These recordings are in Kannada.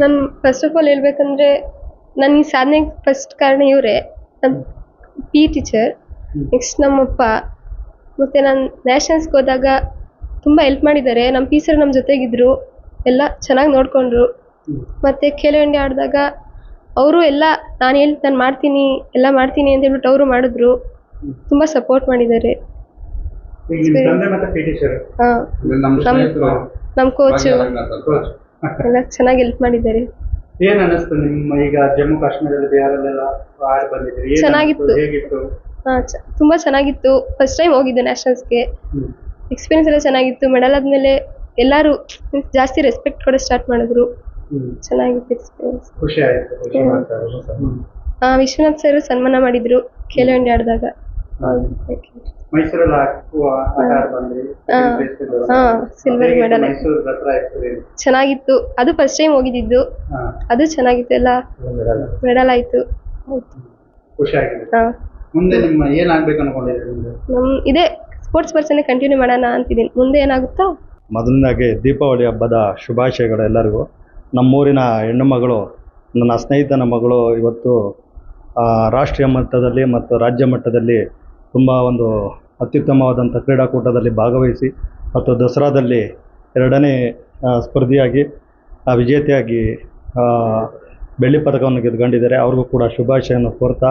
ನಾನು ಫಸ್ಟ್ ಆಫ್ ಆಲ್ ಹೇಳ್ಬೇಕಂದ್ರೆ ನನ್ನ ಈ ಸಾಧನೆಗೆ ಫಸ್ಟ್ ಕಾರಣ ಇವರೇ. ನಮ್ಮ ಪಿ ಟೀಚರ್ ನೆಕ್ಸ್ಟ್ ನಮ್ಮಪ್ಪ ಮತ್ತು ನಾನು ನ್ಯಾಷನಲ್ಸ್ಗೆ ಹೋದಾಗ ತುಂಬ ಹೆಲ್ಪ್ ಮಾಡಿದ್ದಾರೆ. ನಮ್ಮ ಪಿ ಸರ್ ನಮ್ಮ ಜೊತೆಗಿದ್ರು ಎಲ್ಲ ಚೆನ್ನಾಗಿ ನೋಡಿಕೊಂಡ್ರು. ಮತ್ತು ಖೇಲೋ ಇಂಡಿಯಾ ಆಡಿದಾಗ ಅವರು ಎಲ್ಲ ನಾನು ಹೇಳಿ ನಾನು ಮಾಡ್ತೀನಿ ಎಲ್ಲ ಮಾಡ್ತೀನಿ ಅಂತ ಹೇಳ್ಬಿಟ್ಟು ಅವರು ಮಾಡಿದ್ರು. ತುಂಬ ಸಪೋರ್ಟ್ ಮಾಡಿದ್ದಾರೆ. ಹಾಂ. ನಮ್ಮ ನಮ್ಮ ಕೋಚು ಎಲ್ಲ ಚೆನ್ನಾಗಿ ಹೆಲ್ಪ್ ಮಾಡಿದ್ದಾರೆ. ಏನ್ ಅನಿಸ್ತು ನಿಮ್ಮ ಈಗ ಜಮ್ಮು ಕಾಶ್ಮೀರದಲ್ಲಿ ಬಿಹಾರಲ್ಲೆಲ್ಲ ಆಡ್ ಬಂದಿದ್ರಿ? ಏನ್ ಚೆನ್ನಾಗಿತ್ತು. ಅನಿಸ್ತು? ಹೇಗಿತ್ತು? ಹಾ, ಚ ತುಂಬಾ ಚೆನ್ನಾಗಿತ್ತು. ಫಸ್ಟ್ ಟೈಮ್ ಹೋಗಿದ್ದೆ ನ್ಯಾಷನಲ್ಸ್ಗೆ ಹ್ಮ್. ಎಕ್ಸ್ಪೀರಿಯನ್ಸ್ ಎಲ್ಲ ಚೆನ್ನಾಗಿತ್ತು. ಮೆಡಲ್ ಆದಮೇಲೆ ಎಲ್ಲರೂ ಜಾಸ್ತಿ ರೆಸ್ಪೆಕ್ಟ್ ಕೊಡೋ ಸ್ಟಾರ್ಟ್ ಮಾಡಿದ್ರು. ಹ್ಮ್. ಚೆನ್ನಾಗಿತ್ತು ಎಕ್ಸ್ಪೀರಿಯನ್ಸ್ ಖುಷಿ ಆಯ್ತು ಖುಷಿ ಹ್ಮ್. ಮಾಡ್ತಾರೆ ಹ್ಮ್. ವಿಶ್ವನಾಥ್ ಸರ್ ಸನ್ಮಾನ ಮಾಡಿದ್ರು. ಖೇಲೋ ಇಂಡಿಯಾ ಆಡಿದಾಗ. ಮೈಸೂರಲ್ಲಿ ಆಟ ಬಂದ್ರಿ ಹಾ. ಮೈಸೂರು ದಸರಾ? ಚೆನ್ನಾಗಿತ್ತು. ಅದು ಫಸ್ಟ್ ಟೈಮ್ ಹೋಗಿದ್ದಿದ್ದು ಅದು ಚೆನ್ನಾಗಿತ್ತು ಎಲ್ಲ. ಮೆಡಲ್ ಆಯ್ತು. ಖುಷಿ ಆಗಿದೆ ಹಾಂ. ಮುಂದೆ ನಿಮ್ಮ ಏನಾಗ್ಬೇಕು ಅನ್ಕೊಂಡಿದ್ದೀರಿ ಮುಂದೆ? ನಮ್ಮ ಇದೇ ಸ್ಪೋರ್ಟ್ಸ್ ಪರ್ಸನ್ ಕಂಟಿನ್ಯೂ ಮಾಡೋಣ ಅಂತಿದ್ದೀನಿ. ಮುಂದೆ ಏನಾಗುತ್ತೋ? ಮೊದಲನೇದಾಗಿ ದೀಪಾವಳಿ ಹಬ್ಬದ ಶುಭಾಶಯಗಳು ಎಲ್ಲರಿಗೂ. ನಮ್ಮೂರಿನ ಹೆಣ್ಣು ಮಗಳು ನನ್ನ ಸ್ನೇಹಿತನ ಮಗಳು ಇವತ್ತು ರಾಷ್ಟ್ರೀಯ ಮಟ್ಟದಲ್ಲಿ ಮತ್ತು ರಾಜ್ಯ ಮಟ್ಟದಲ್ಲಿ ತುಂಬ ಒಂದು ಅತ್ಯುತ್ತಮವಾದಂಥ ಕ್ರೀಡಾಕೂಟದಲ್ಲಿ ಭಾಗವಹಿಸಿ ಮತ್ತು ದಸರಾದಲ್ಲಿ ಎರಡನೇ ಸ್ಪರ್ಧಿಯಾಗಿ ವಿಜೇತೆಯಾಗಿ ಬೆಳ್ಳಿ ಪದಕವನ್ನು ಗೆದ್ಕೊಂಡಿದ್ದಾರೆ ಅವ್ರಿಗೂ ಕೂಡ ಶುಭಾಶಯವನ್ನು ಕೋರ್ತಾ,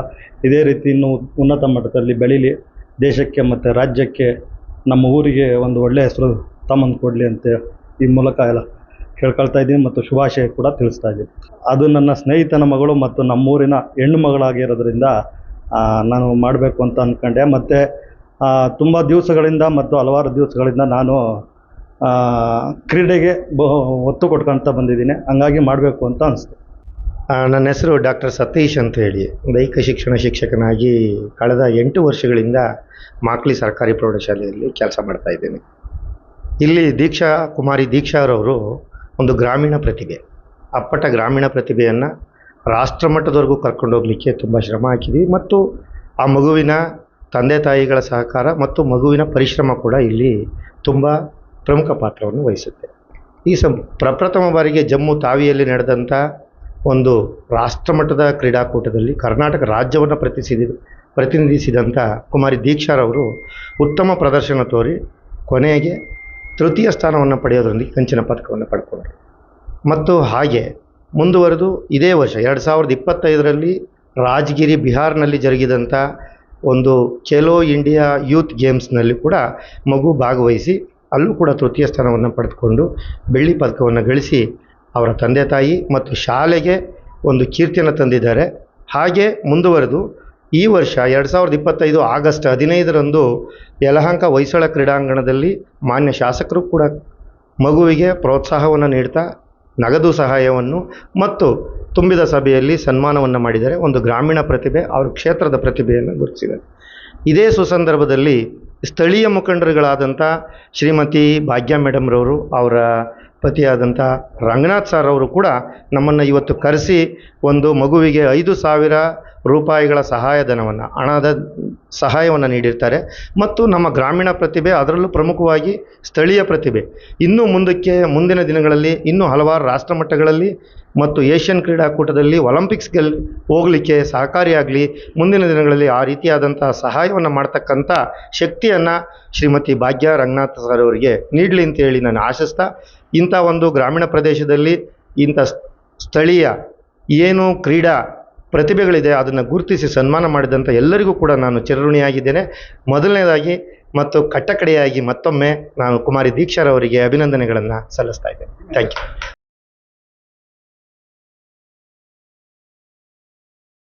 ಇದೇ ರೀತಿ ಇನ್ನೂ ಉನ್ನತ ಮಟ್ಟದಲ್ಲಿ ಬೆಳೀಲಿ, ದೇಶಕ್ಕೆ ಮತ್ತು ರಾಜ್ಯಕ್ಕೆ, ನಮ್ಮ ಊರಿಗೆ ಒಂದು ಒಳ್ಳೆಯ ಹೆಸರು ತಮ್ಮನ್ನು ಕೊಡಲಿ ಅಂತ ಈ ಮೂಲಕ ಎಲ್ಲ ಕೇಳ್ಕೊಳ್ತಾ ಇದ್ದೀನಿ ಮತ್ತು ಶುಭಾಶಯ ಕೂಡ ತಿಳಿಸ್ತಾ ಇದ್ದೀನಿ. ಅದು ನನ್ನ ಸ್ನೇಹಿತನ ಮಗಳು ಮತ್ತು ನಮ್ಮೂರಿನ ಹೆಣ್ಣು ಮಗಳಾಗಿರೋದ್ರಿಂದ ನಾನು ಮಾಡಬೇಕು ಅಂತ ಅಂದ್ಕೊಂಡೆ ಮತ್ತು ತುಂಬ ದಿವಸಗಳಿಂದ ಮತ್ತು ಹಲವಾರು ದಿವಸಗಳಿಂದ ನಾನು ಕ್ರೀಡೆಗೆ ಬ ಒತ್ತು ಕೊಟ್ಕೊಳ್ತಾ ಬಂದಿದ್ದೀನಿ. ಹಂಗಾಗಿ ಮಾಡಬೇಕು ಅಂತ ಅನಿಸ್ತು. ನನ್ನ ಹೆಸರು ಡಾಕ್ಟರ್ ಸತೀಶ್ ಅಂತ ಹೇಳಿ. ದೈಹಿಕ ಶಿಕ್ಷಣ ಶಿಕ್ಷಕನಾಗಿ ಕಳೆದ ಎಂಟು ವರ್ಷಗಳಿಂದ ಮಾಕ್ಲಿ ಸರ್ಕಾರಿ ಪ್ರೌಢಶಾಲೆಯಲ್ಲಿ ಕೆಲಸ ಮಾಡ್ತಾ ಇದ್ದೇನೆ. ಇಲ್ಲಿ ದೀಕ್ಷಾ, ಕುಮಾರಿ ದೀಕ್ಷಾರವರು ಒಂದು ಗ್ರಾಮೀಣ ಪ್ರತಿಭೆ. ಅಪ್ಪಟ ಗ್ರಾಮೀಣ ಪ್ರತಿಭೆಯನ್ನು ರಾಷ್ಟ್ರಮಟ್ಟದವರೆಗೂ ಕರ್ಕೊಂಡು ಹೋಗಲಿಕ್ಕೆ ತುಂಬ ಶ್ರಮ ಹಾಕಿದ್ವಿ. ಮತ್ತು ಆ ಮಗುವಿನ ತಂದೆ ತಾಯಿಗಳ ಸಹಕಾರ ಮತ್ತು ಮಗುವಿನ ಪರಿಶ್ರಮ ಕೂಡ ಇಲ್ಲಿ ತುಂಬ ಪ್ರಮುಖ ಪಾತ್ರವನ್ನು ವಹಿಸುತ್ತೆ. ಈ ಸಂ ಪ್ರಪ್ರಥಮ ಬಾರಿಗೆ ಜಮ್ಮು ತಾವಿಯಲ್ಲಿ ನಡೆದಂಥ ಒಂದು ರಾಷ್ಟ್ರಮಟ್ಟದ ಕ್ರೀಡಾಕೂಟದಲ್ಲಿ ಕರ್ನಾಟಕ ರಾಜ್ಯವನ್ನು ಪ್ರತಿಸಿದ ಪ್ರತಿನಿಧಿಸಿದಂಥ ಕುಮಾರಿ ದೀಕ್ಷಾರವರು ಉತ್ತಮ ಪ್ರದರ್ಶನ ತೋರಿ ಕೊನೆಗೆ ತೃತೀಯ ಸ್ಥಾನವನ್ನು ಪಡೆಯೋದ್ರೊಂದಿಗೆ ಕಂಚಿನ ಪದಕವನ್ನು ಪಡ್ಕೊಂಡರು. ಮತ್ತು ಹಾಗೆ ಮುಂದುವರೆದು ಇದೇ ವರ್ಷ ಎರಡು ಸಾವಿರದ ಇಪ್ಪತ್ತೈದರಲ್ಲಿ ರಾಜಗಿರಿ ಬಿಹಾರ್ನಲ್ಲಿ ಜರುಗಿದಂಥ ಒಂದು ಖೇಲೋ ಇಂಡಿಯಾ ಯೂತ್ ಗೇಮ್ಸ್ನಲ್ಲಿ ಕೂಡ ಮಗು ಭಾಗವಹಿಸಿ ಅಲ್ಲೂ ಕೂಡ ತೃತೀಯ ಸ್ಥಾನವನ್ನು ಪಡೆದುಕೊಂಡು ಬೆಳ್ಳಿ ಪದಕವನ್ನು ಗಳಿಸಿ ಅವರ ತಂದೆ ತಾಯಿ ಮತ್ತು ಶಾಲೆಗೆ ಒಂದು ಕೀರ್ತಿಯನ್ನು ತಂದಿದ್ದಾರೆ. ಹಾಗೆ ಮುಂದುವರೆದು ಈ ವರ್ಷ ಎರಡು ಸಾವಿರದ ಇಪ್ಪತ್ತೈದು ಆಗಸ್ಟ್ ಹದಿನೈದರಂದು ಯಲಹಂಕ ಹೊಯ್ಸಳ ಕ್ರೀಡಾಂಗಣದಲ್ಲಿ ಮಾನ್ಯ ಶಾಸಕರು ಕೂಡ ಮಗುವಿಗೆ ಪ್ರೋತ್ಸಾಹವನ್ನು ನೀಡ್ತಾ ನಗದು ಸಹಾಯವನ್ನು ಮತ್ತು ತುಂಬಿದ ಸಭೆಯಲ್ಲಿ ಸನ್ಮಾನವನ್ನು ಮಾಡಿದರೆ ಒಂದು ಗ್ರಾಮೀಣ ಪ್ರತಿಭೆ, ಅವ್ರ ಕ್ಷೇತ್ರದ ಪ್ರತಿಭೆಯನ್ನು ಗುರುತಿಸಿದೆ ಇದೇ ಸುಸಂದರ್ಭದಲ್ಲಿ ಸ್ಥಳೀಯ ಮುಖಂಡರುಗಳಾದಂಥ ಶ್ರೀಮತಿ ಭಾಗ್ಯ ಮೇಡಮ್ರವರು ಅವರ ಪತಿಯಾದಂಥ ರಂಗನಾಥ್ ಸರ್ ಅವರು ಕೂಡ ನಮ್ಮನ್ನು ಇವತ್ತು ಕರೆಸಿ ಒಂದು ಮಗುವಿಗೆ ಐದು ಸಾವಿರ ರೂಪಾಯಿಗಳ ಸಹಾಯಧನವನ್ನು, ಹಣದ ಸಹಾಯವನ್ನು ನೀಡಿರ್ತಾರೆ. ಮತ್ತು ನಮ್ಮ ಗ್ರಾಮೀಣ ಪ್ರತಿಭೆ ಅದರಲ್ಲೂ ಪ್ರಮುಖವಾಗಿ ಸ್ಥಳೀಯ ಪ್ರತಿಭೆ. ಇನ್ನೂ ಮುಂದಕ್ಕೆ, ಮುಂದಿನ ದಿನಗಳಲ್ಲಿ ಇನ್ನೂ ಹಲವಾರು ರಾಷ್ಟ್ರಮಟ್ಟಗಳಲ್ಲಿ ಮತ್ತು ಏಷ್ಯನ್ ಕ್ರೀಡಾಕೂಟದಲ್ಲಿ ಒಲಿಂಪಿಕ್ಸ್ಗೆ ಹೋಗಲಿಕ್ಕೆ ಸಹಕಾರಿಯಾಗಲಿ, ಮುಂದಿನ ದಿನಗಳಲ್ಲಿ ಆ ರೀತಿಯಾದಂಥ ಸಹಾಯವನ್ನು ಮಾಡ್ತಕ್ಕಂಥ ಶಕ್ತಿಯನ್ನು ಶ್ರೀಮತಿ ಭಾಗ್ಯ ರಂಗನಾಥ್ ಸರ್ ಅವರಿಗೆ ನೀಡಲಿ ಅಂತೇಳಿ ನಾನು ಆಶಿಸ್ತಾ, ಇಂಥ ಒಂದು ಗ್ರಾಮೀಣ ಪ್ರದೇಶದಲ್ಲಿ ಇಂಥ ಸ್ಥಳೀಯ ಏನು ಕ್ರೀಡಾ ಪ್ರತಿಭೆಗಳಿದೆ, ಅದನ್ನು ಗುರುತಿಸಿ ಸನ್ಮಾನ ಮಾಡಿದಂಥ ಎಲ್ಲರಿಗೂ ಕೂಡ ನಾನು ಚಿರಋಣಿಯಾಗಿದ್ದೇನೆ. ಮೊದಲನೇದಾಗಿ ಮತ್ತು ಕಟ್ಟಕಡೆಯಾಗಿ ಮತ್ತೊಮ್ಮೆ ನಾನು ಕುಮಾರಿ ದೀಕ್ಷಾರವರಿಗೆ ಅಭಿನಂದನೆಗಳನ್ನು ಸಲ್ಲಿಸ್ತಾ ಇದ್ದೇನೆ. Thank you